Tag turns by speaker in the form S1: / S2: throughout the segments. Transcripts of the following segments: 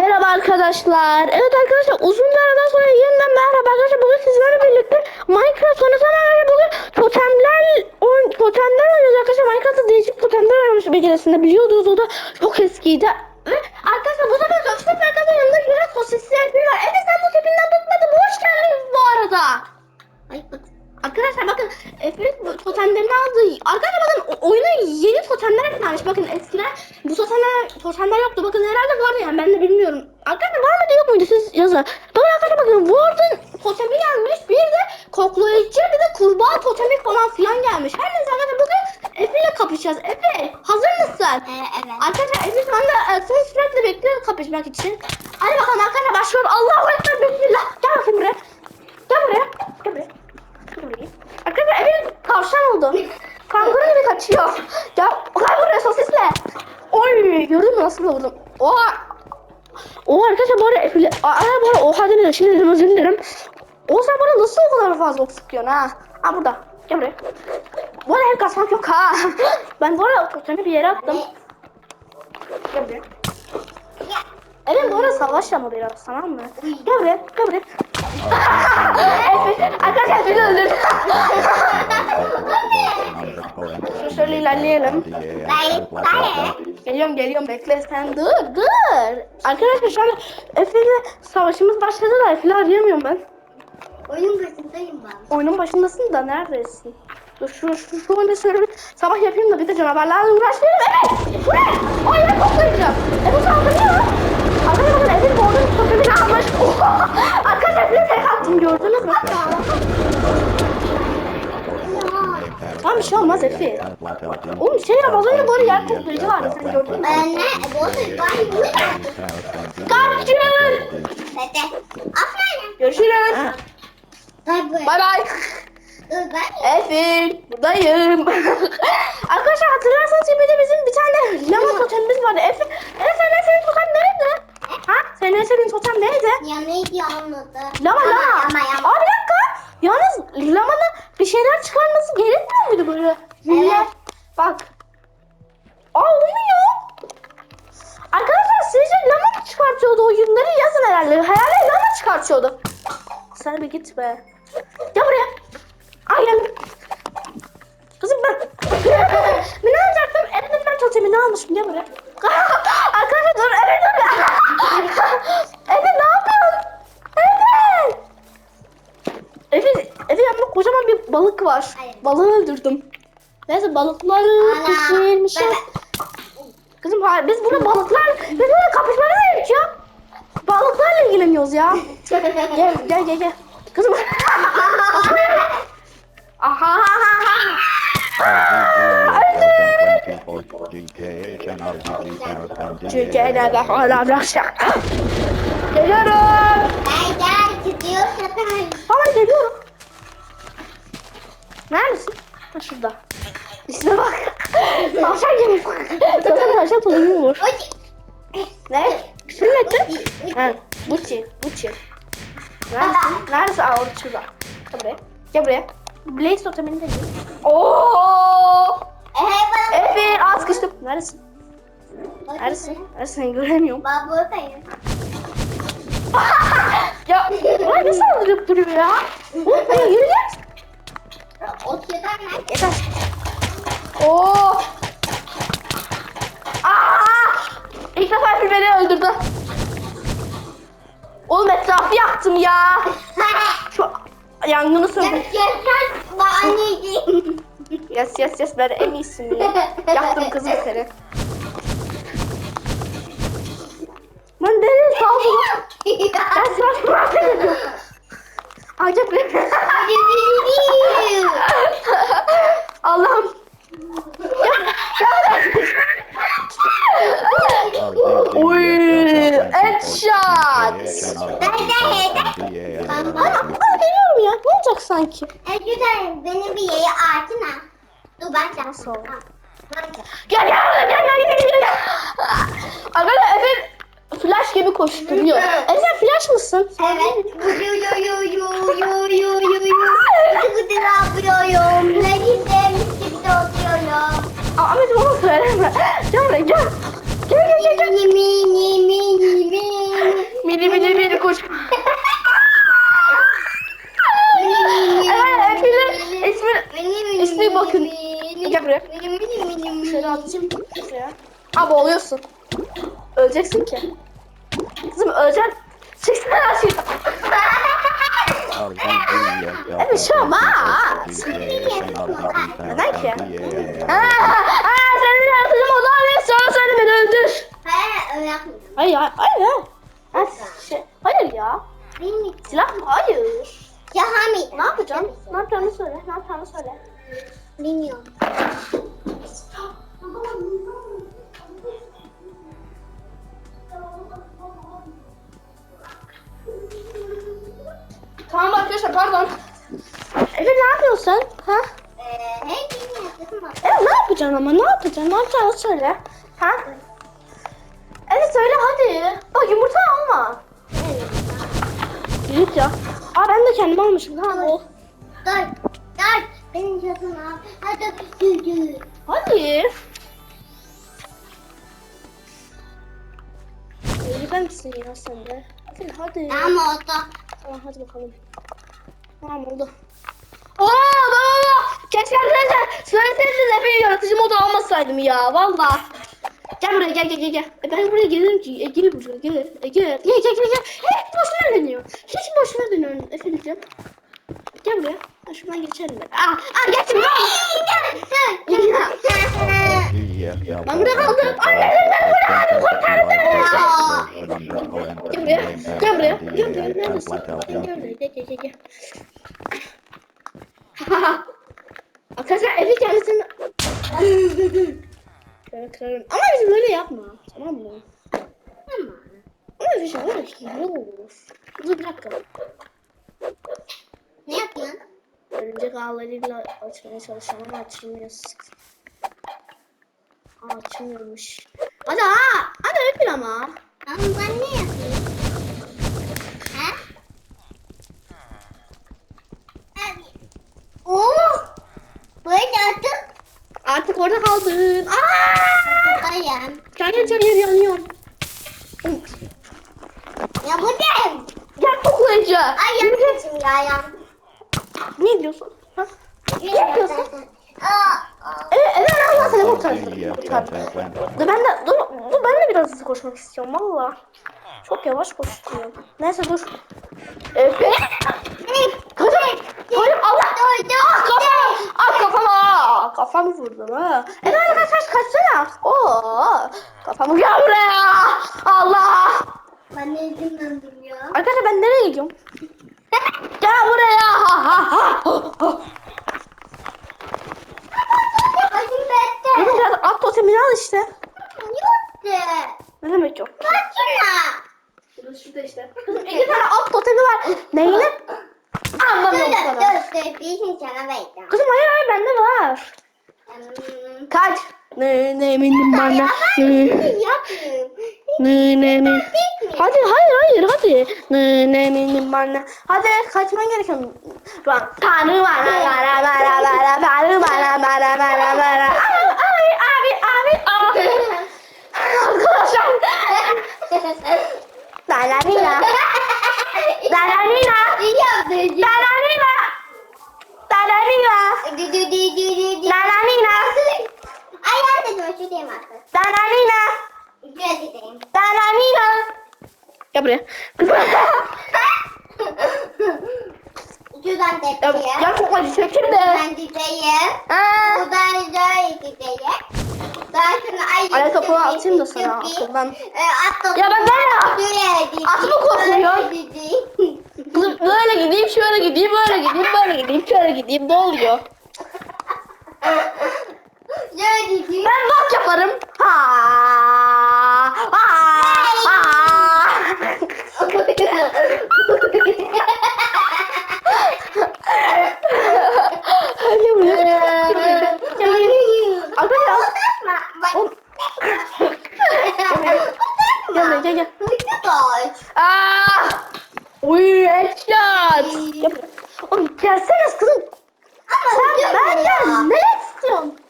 S1: Merhaba arkadaşlar. Evet arkadaşlar uzun bir aradan sonra yeniden merhaba arkadaşlar. Bugün sizlerle birlikte Minecraft oynasam arkadaşlar bugün totemler oyun, totemler oynuyoruz arkadaşlar. Minecraft'ta değişik totemler oynamış bir keresinde biliyordunuz o da çok eskiydi. Ve arkadaşlar bu sefer Gökçen arkadaşlar yanında yine sosisli bir var. Evet sen bu tipinden tutmadın. Hoş geldiniz bu arada. Ay bak. Arkadaşlar bakın bu totemlerini aldı. Arkadaşlar bakın oyuna yeni totemler eklenmiş. Bakın eskiden bu totemler, totemler yoktu. Bakın herhalde vardı yani ben de bilmiyorum. Arkadaşlar var mıydı yok muydu siz yazın. Bakın arkadaşlar bakın Warden totemi gelmiş. Bir de koklayıcı bir de kurbağa totemi falan filan gelmiş. Her neyse arkadaşlar bugün Efe ile kapışacağız. Efe hazır mısın?
S2: evet.
S1: Arkadaşlar Efe şu anda e, seni sürekli bekliyor kapışmak için. Hadi bakalım arkadaşlar başlıyorum. Allahu Ekber Bismillah. Gel bakayım buraya. Gel buraya. Gel buraya. Gel buraya. Arkadaşlar Efe tavşan oldu. Kanguru gibi kaçıyor. Gel. Gel buraya sosisle. Oy gördün mü nasıl vurdum? Oha. Oha arkadaşlar bu arada Efe... Aa bu Şimdi dedim özür dilerim. O sen bana nasıl o kadar fazla ok sıkıyorsun ha? Ha burada. Gel buraya. Bu arada el kasmak yok ha. ben bu arada totemi bir yere attım. Gel buraya. Evet bu arada savaş ama biraz tamam mı? Gel buraya, gel buraya. Arkadaşlar beni öldürdü. Şöyle ilerleyelim. Geliyorum geliyorum bekle sen dur dur. Arkadaşlar şu an Efe'yle savaşımız başladı da Efe'yi arayamıyorum ben.
S2: Oyun başındayım ben.
S1: Oyunun başındasın da neredesin? Dur şu şu şu anda şöyle bir sabah yapayım da bir de canavarlarla uğraşmayayım. Evet! Ne? Ay ben toplayacağım. Efe saldırıyor. Arkadaşlar bakın Efe'nin orada toplamını almış. Arkadaşlar bir tek attım gördünüz mü? Tamam bir şey olmaz Efe. Oğlum şey ya az önce böyle yer toplayıcı vardı sen gördün mü?
S2: Ben ne? Bu ben bu
S1: Kaçın!
S2: Dede. Aferin.
S1: Görüşürüz.
S2: Bay bay.
S1: Bay buradayım. Arkadaşlar hatırlarsanız bir de bizim bir tane lama totemimiz vardı. Efe, Efe ne senin totem neydi? Ha? Senin senin totem neydi?
S2: Ya neydi anladı.
S1: Lama lama.
S2: Ama ama.
S1: Aa bir dakika. Yalnız lamanın bir şeyler çıkarması gerekmiyor muydu böyle?
S2: Evet.
S1: Bak. Aa olmuyor. Arkadaşlar sizce lama mı çıkartıyordu o yünleri yazın herhalde. Herhalde lama çıkartıyordu. Sen bir git be. Gel buraya. Ay geldim. Kızım ben ben ne alacaktım? Elimden ben totemini almışım. Gel buraya. Arkadaşlar dur. Evet dur. Evet ne yapıyorsun? Evet. Efe, Efe yanımda kocaman bir balık var.
S2: Hayır.
S1: Balığı öldürdüm. Neyse balıkları
S2: Ana,
S1: pişirmişim. Kızım hayır biz burada balıklar, biz burada değiliz ya. Balıklarla ilgileniyoruz ya. Gel gel gel gel. Kızım. Aha. Türkiye'de de hala bırakacak. Geliyorum.
S2: Gel gel gidiyor zaten.
S1: Tamam geliyorum. Neredesin? Ha şurada. İsme bak. Tavşan gibi. Zaten tavşan tozunu vur. Ne? Küfür mü ettin? Ha, Buçi, Buçi. Neredesin? Neredesin? Aa orada şurada. Gel buraya. Gel buraya. Blaze totemini de gel. Oo!
S2: Ehe bana.
S1: Efe, az sıkıştım. Neredesin? Neredesin? Neredesin? Göremiyorum.
S2: Ben buradayım.
S1: Ya, bana ne saldırıp duruyor ya? Oğlum, ya yürü git.
S2: O şeyden ne?
S1: Yeter. Oo! Aa! İlk defa bir beni öldürdü. Oğlum etrafı yaktım ya. Şu yangını söndür.
S2: Anneciğim.
S1: Yes yes yes ben en iyisiyim ya. Yaktım kızım seni. Ben deli saldırdım. Ben sana bırak dedim. Acaba Allah'ım. Oy, headshot. Ana, ana geliyorum ya. Ne olacak sanki?
S2: Güzel benim bir yeri artına. Dur ben
S1: Nasıl oldu? gibi koşturuyor. Emre flash mısın?
S2: Evet. Yo yo yo yo yo yo yo yo. Kutu ne yapıyorum? Ne güzel üstümde oturuyorum.
S1: Ahmet onu söyleme. Cemre gel. Gel gel gel. gel.
S2: Yimi yimi yimi.
S1: Mili mili mili koş. Evet, ismi,
S3: ismi, ismi bakın. Gel buraya. Şöyle atacağım. Abi oluyorsun. Öleceksin ki. An
S1: Neden ki? Aa, senin yaratıcım o zaman ne sonra söyle beni öldür.
S2: Hayır öyle yapmıyorum.
S1: Hayır hayır hayır. Ha, şey, hayır ya.
S2: Benim
S1: Silah mı? Hayır.
S2: Ya Hamid.
S1: Ne yapacağım? Ne yapacağını söyle. Ne yapacağını söyle.
S2: Bilmiyorum.
S1: Tamam arkadaşlar pardon. Efe ne yapıyorsun? Ha?
S2: Ee.
S1: Evet ne yapacaksın ama ne yapacaksın? Ne yapacağını söyle. Ha? Evet söyle hadi. Bak yumurta alma. Yürüt ya. Aa ben de kendim almışım. Tamam ol.
S2: Dur. Dur. Benim gözüm al. Hadi yürü.
S1: Hadi. Yürüden misin ya sen de? Hadi hadi.
S2: Ama oldu.
S1: Tamam hadi bakalım. Tamam oldu. Keşke arkadaşlar söyleseydiniz Efe'yi yaratıcı modu almasaydım ya valla. Gel buraya gel gel gel gel. E, ben buraya gelirim ki. E, gel buraya gel. E, gel. Gel gel gel gel. Hiç boşuna dönüyor. Hiç boşuna dönüyor Efe'ciğim. Gel buraya. Ha, şuradan geçelim ben. Aa, aa geçtim. Ben burada kaldım. Anne ben burada kaldım. Kurtar beni. Gel buraya. Gel buraya. Gel buraya. Neredesin? Gel buraya. Gel gel gel. Arkadaşlar evi kendisini... Ama biz böyle yapma. Tamam mı? Ama bir şey olur ki. Ne olur? Dur bir dakika.
S2: Ne yapıyorsun?
S1: Örümcek ağlarıyla açmaya çalışıyorum ama açılmıyor. Aa, açılmıyormuş. Hadi ha! Hadi öpün ama.
S2: Ama ben ne yapayım? Ha? Abi. Oo. Böyle artık
S1: Artık orada kaldın. Aa!
S2: buradayım.
S1: Kendi çayır yanıyor.
S2: Ya buradayım.
S1: Gel koklayıcı.
S2: Ay yaklaşım ya ya.
S1: Ne diyorsun? Ha? Ne yapıyorsun? Evet, evet Allah seni kurtarsın. Dur ben de dur, dur ben de biraz hızlı koşmak istiyorum valla. Çok yavaş koşuyorum. Neyse dur. Efe. Kızım. Hayır Allah. Ah kafam. Ah kafama. Kafamı vurdum ha. Efe hadi kaç kaç kaçsana. Oo. Kafamı gel buraya. Allah.
S2: Ben ne yüzümden duruyorum?
S1: Arkadaşlar ben nereye gidiyorum? Gel buraya. Ha, ha, ha. Ha.
S2: Başım bette.
S1: Kızım biraz at totemini al işte.
S2: Yoktu.
S1: Ne demek yok?
S2: Kaçına.
S1: Şurada şurada işte. Kızım iki tane at totemi var. Neyine?
S2: Dur
S1: Anlamıyorum
S2: dur
S1: sana.
S2: dur dur. Bir şey sana vereceğim.
S1: Kızım hayır hayır bende var.
S2: Hmm.
S1: Kaç. Ne ne eminim bana.
S2: Ya ben
S1: Ne
S2: bir şey yapmıyorum.
S1: ne ne ne. Hadi hayır hayır hadi. Ne ne eminim bana. Hadi kaçman gerekiyor. Bak. Tanrı bana bana bana bana tanrı bana bana bana bana. Ay abi abi abi. Arkadaşlar. Dalanina. Dalanina. Dalanina. Dalanina. Dalanina.
S2: Ayağım da bak.
S1: Dalanina.
S2: Biraz gideyim.
S1: Dalanina. Gel buraya.
S2: Şuradan
S1: Ya,
S2: tepkiye.
S1: ya çok acı çekir de.
S2: Buradan dideyim.
S1: Aa.
S2: Buradan şöyle dideyim. Daha sonra ay.
S1: Topuğu atayım da sana akıldan.
S2: Ee, at.
S1: Ya ben böyle
S2: Şuraya dideyim.
S1: At mı kokuyor?
S2: Böyle dideyim.
S1: böyle gideyim şöyle gideyim böyle gideyim böyle gideyim şöyle gideyim ne oluyor? Ben bak yaparım. Ha. Ha. Ha. Gel. Gel. Gel. Aa! Uy headshot. Oğlum gelsene kızım. Sen benden ne istiyorsun?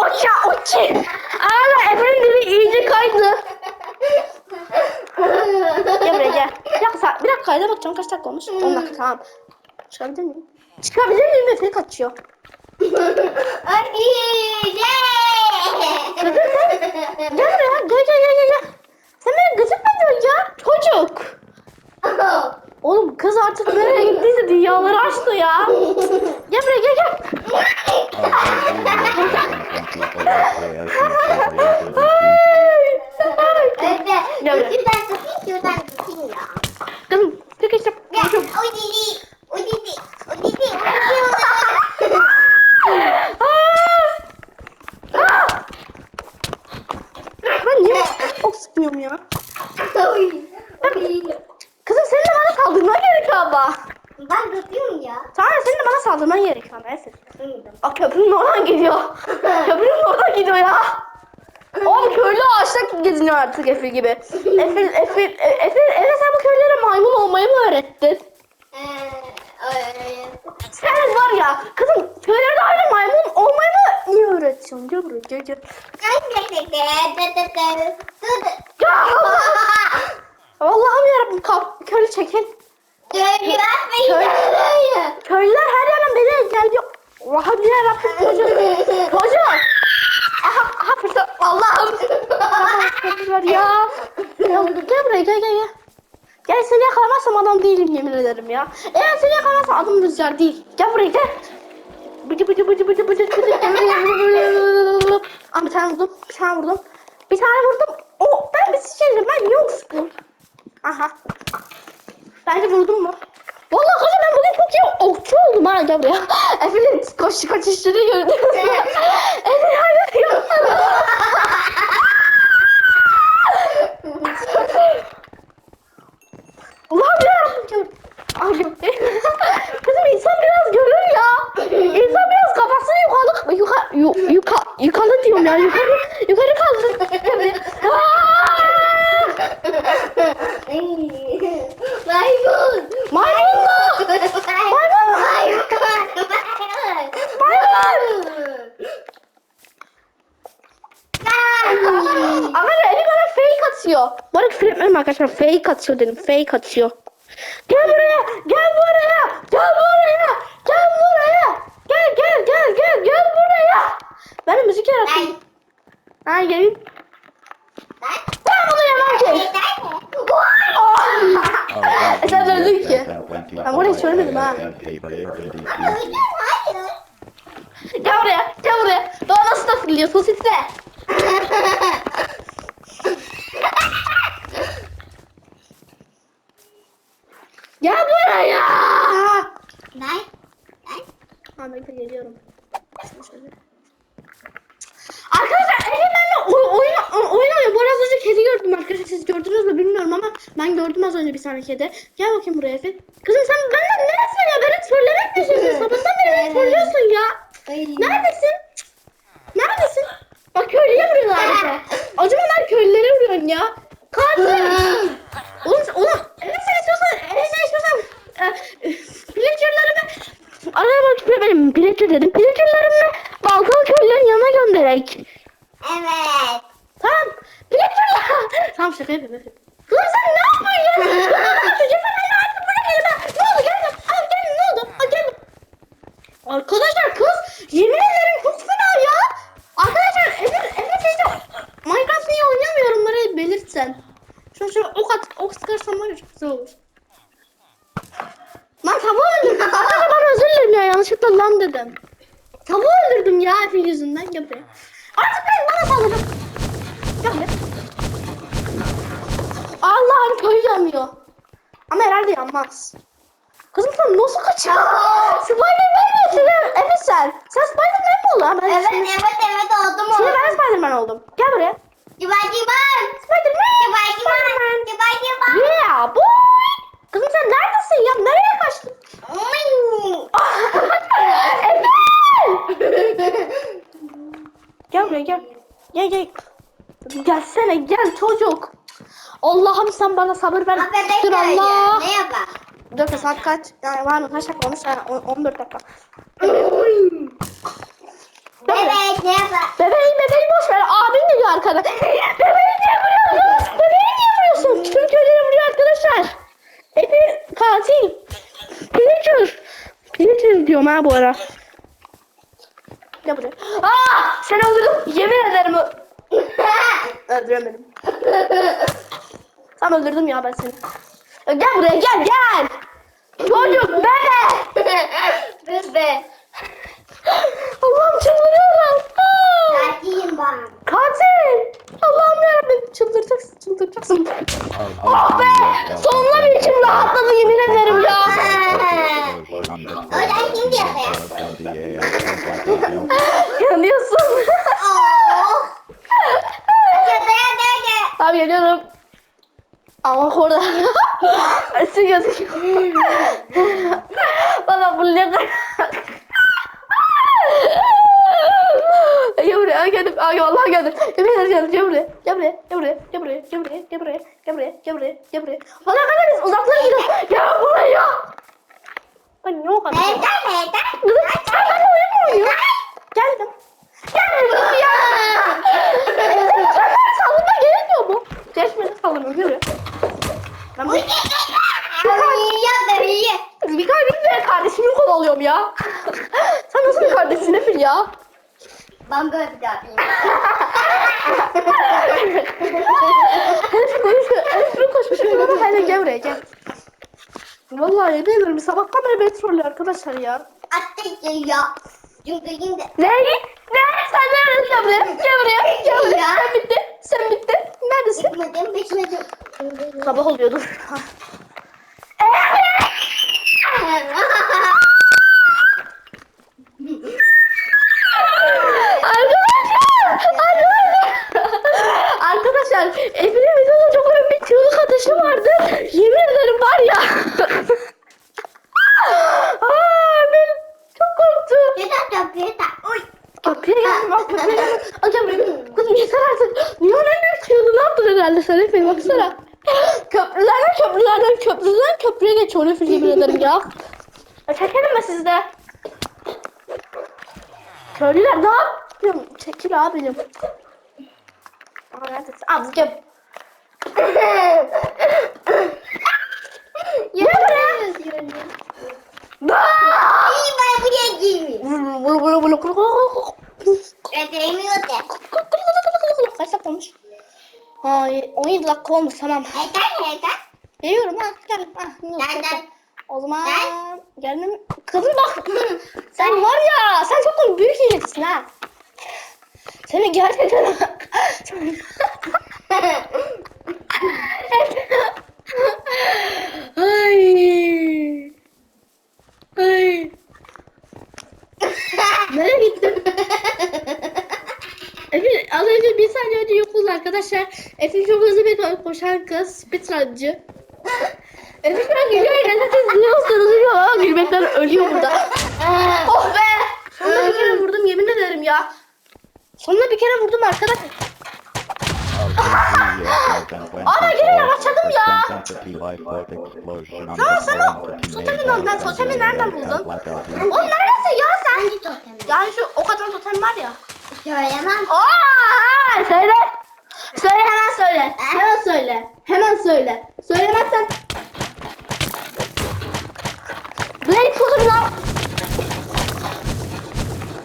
S1: Oça oçi. Aa Efe'nin dili iyice kaydı. Gel buraya gel. Bir dakika, bir dakika kayda bakacağım kaç dakika olmuş? 10 dakika tamam. Çıkabilir miyim? Çıkabilir miyim? Efe kaçıyor. Kızım sen Gel buraya. Gel gel gel gel. gel. Sen beni ediyorsun ya? Çocuk. Oğlum kız artık nereye gittiyse dünyaları açtı ya. Gel buraya gel gel. Gel.
S2: tutayım, şuradan tutayım ya.
S1: Kızım.
S2: Ya, o dili, o dili, o dili, o dili.
S1: Ben niye çok sıkıyorum ya?
S2: Oy, oy.
S1: Kızım senin de bana saldırman gerekiyor ama.
S2: Ben tutuyorum ya.
S1: Tamam senin de bana saldırman gerekiyor. Neyse.
S2: Duydum.
S1: Aa köprünün oradan gidiyor. köprünün oradan gidiyor ya. Oğlum köylü ağaçta Efe gibi. Efe, Efe, Efe, Efe sen bu köylere maymun olmayı mı öğrettin? Sen var ya kızım köylerde aynı maymun olmayı mı niye öğretiyorsun? Gel buraya gel gel. Ya Allah! Allah'ım yarabbim kap, köylü çekil. Köy- Köylüler her yerden beni geliyor. Allah'ım yarabbim çocuk. Çocuk. Aha, aha fırsat. Allah'ım. Köylüler ya. ya. Gel buraya gel gel gel. Gel seni yakalamazsam adam değilim yemin ederim ya. Eğer seni yakalamazsam adım Rüzgar değil. Gel buraya gel. Bıcı bıcı bıcı bıcı bıcı bıcı. Aa bir tane vurdum. Bir tane vurdum. Bir tane vurdum. O ben bir şey ben yok sıkım. Aha. Bence vurdum mu? Vallahi kanka ben bugün çok iyi okçu oldum ha gel buraya. Efe'nin koş kaçışları gördüm. Efe hayır yok. Allah'ım yarabbim. Ay yok. Kızım insan biraz görür ya. İnsan biraz kafasını yukarı yukarı yu, yuka, yukarı diyorum ya yukarı yukarı kaldır.
S2: Maymun.
S1: Maymun mu?
S2: Maymun. Maymun.
S1: Arkadaşlar Eli bana fake atıyor. Bu arada etmiyorum arkadaşlar. Fake atıyor dedim. Fake atıyor. Gel buraya. Gel buraya. Gel buraya. Gel buraya. Gel gel gel gel gel buraya. Ben müzik yaratayım. Ha gelin. Ben bunu yemem ki. Sen öldün ki. Ben burayı söylemedim ha. Gel buraya. Gel buraya. Daha nasıl da fırlıyor sosisle. Gel buraya. Ahmet'e geliyorum. Arkadaşlar elimlerle oy, oyun, oyun oynuyor. Bu arada az önce kedi gördüm arkadaşlar. Siz gördünüz mü bilmiyorum ama ben gördüm az önce bir tane kedi. Gel bakayım buraya Efe. Kızım sen benden neresin ya? Beni trollemek mi istiyorsun? Sabahtan beri beni trollüyorsun ya. Neredesin? Cık. Neredesin? Bak köylüye vuruyorlar Efe. Acımadan köylülere vuruyorsun ya. Katil. Oğlum, oğlum. Sen istiyorsan, sen istiyorsan. E, pillager'larımı Araya bak benim pillager dedim. Pillager'larımı baltalı köylülerin yanına gönderek.
S2: Evet.
S1: Tamam. Pillager'lar. tamam şaka yapıyorum. Efe. Kızım sen ne yapıyorsun ya? Çocuğum ben ne yaptım? Bırak elimi. Ne oldu? Gel. Al gel. Ne oldu? Al gel. Arkadaşlar kız yemin ederim çok fena ya. Arkadaşlar Efe Efe şeyde Minecraft niye oynamıyor yorumlara belirtsen. Şöyle şöyle ok at ok sıkarsam var ya çok güzel olur. Lan tavuğu öldürdüm. Arkadaşlar ben özür dilerim ya yanlışlıkla lan dedim. Tavuğu öldürdüm ya Efe yüzünden gel buraya. Artık ben bana saldırın. Gel buraya. Allah'ım köy yanıyor. Ama yanmaz. Kızım sen nasıl kaçıyorsun? Spiderman misin Efe sen? Sen Spiderman mi oldun? Ben
S2: Evet
S1: şimdi,
S2: evet evet oldum
S1: şimdi
S2: o.
S1: ben Spiderman oldum. Gel buraya.
S2: Cibar cibar.
S1: Spiderman.
S2: Cibar cibar. Cibar cibar.
S1: Yeah boy. Kızım sen neredesin ya? Nereye kaçtın? Efe! gel buraya gel. Gel gel. Gelsene gel çocuk. Allah'ım sen bana sabır ver.
S2: Ha bebek
S1: Dur
S2: öyle.
S1: Allah.
S2: Ne yapar?
S1: Bir dakika saat kaç? Yani var mı? Kaç dakika olmuş? Yani on- 14 dakika.
S2: Bebek ne yapar?
S1: Bebeği bebeği boş ver. Abin de diyor arkada. Bebeği niye vuruyorsun? Bebeği niye vuruyorsun? Tüm köyleri vuruyor arkadaşlar. Epi katil. Pillager. Pillager diyorum ha bu ara. Gel buraya. Aa! Seni öldürdüm. Yemin ederim. Öldüremedim. Tam öldürdüm ya ben seni. Gel buraya gel gel. Çocuk bebe.
S2: Bebe.
S1: Allah'ım çıldırıyorum.
S2: Kaçayım ben.
S1: Katil. Allah'ım yarabbim çıldıracaksın çıldıracaksın. Oh be. Sonunda bir içim rahatladı yemin ederim ya.
S2: Oradan kim yapıyor?
S1: Yanıyorsun.
S2: Oh. Hadi.
S1: Tamam geliyorum. Ama orada. Esin gözüküyor. Bana bu ne kadar. Gel buraya geldim. Ay vallahi geldim. Yemin ederim geldim. Gel buraya. Gel buraya. Gel buraya. Gel buraya. Gel buraya. Gel buraya. Gel buraya. Gel buraya. Gel buraya. Bana kadar biz uzaklara gidiyoruz. Gel buraya. Ay ne o kadar.
S2: Neden neden?
S1: Kızım sen benimle oyun mu oynuyorsun? Geldim. Geldim ya. Senden saldırma gerekmiyor mu? Geçmedi saldırma görüyor. Ben bu...
S2: Ya dayı.
S1: Bir kardeşimi kovalıyorum ya. Sen nasıl bir kardeşsin Efil ya?
S2: Ben böyle bir daha.
S1: Elif koşmuş, Elif koşmuş. Bana hele gel buraya gel. Vallahi yemin ederim sabahtan beri beni trollüyor arkadaşlar ya.
S2: Attık ya. Çünkü şimdi
S1: Ne? Ne? Sen neredesin? Gel buraya. Gel buraya. Gel buraya. Sen bitti. Sen bitti. Neredesin?
S2: bitmedim bitmedim.
S1: Sabah oluyordu. ya? E, çekelim mi sizde? Köylüler ne yapıyorsun? Çekil abicim. Abicim. Gel buraya.
S2: İyi ben buraya girmiyorum.
S1: Bulu bulu bulu bulu.
S2: Ben değmiyordu.
S1: Kaç dakika olmuş? Hayır, 17 dakika olmuş tamam.
S2: Neden neden?
S1: Veriyorum ha.
S2: Tamam.
S1: Ah,
S2: Nereden?
S1: O zaman
S2: Gel.
S1: geldim. Kızım bak. sen var ya sen çok büyük hilecisin ha. Seni gerçekten Ay. Ay. Nereye gittin? Efe az önce bir saniye önce yok oldu arkadaşlar. Efe çok hızlı bir koşan kız. Speedruncı. Efe şu an gülüyor. Efe siz gülüyorsunuz. Ya. Gülmekten ölüyor burada. oh be. Sonunda bir kere vurdum yemin ederim ya. Sonunda bir kere vurdum arkadaşlar.
S3: Ama
S1: gene yavaşladım ya.
S3: Sana sana
S1: Totemi ben totemi nereden buldun? Oğlum neredesin ya sen? Yani şu o kadar totem var ya.
S2: Söylemem.
S1: Aa, söyle. Söyle hemen söyle. Hemen söyle. Hemen söyle. Söylemezsen. Blade kutum lan.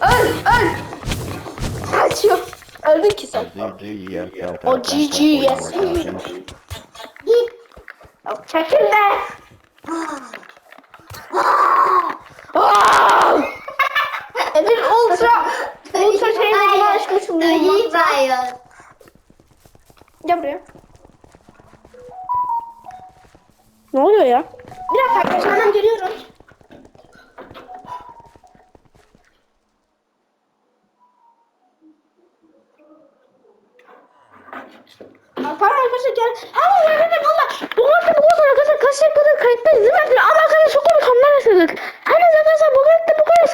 S1: Öl, öl. Kaçıyor. Öldün ki sen.
S3: O GG yes.
S2: Git.
S1: Yok, Çekil be. Emir ultra. Ultra şeyini buna açmışım.
S2: İyi bayıyor.
S1: Gel buraya. Ne oluyor ya? Bir dakika arkadaşlar hemen geliyorum. arkadaşlar yani her yerde valla bu hafta bu kadar arkadaşlar kaç dakikada kayıttayız değil mi? Ama arkadaşlar çok konuşmamdan başladık. Hani arkadaşlar bu hafta bu kadar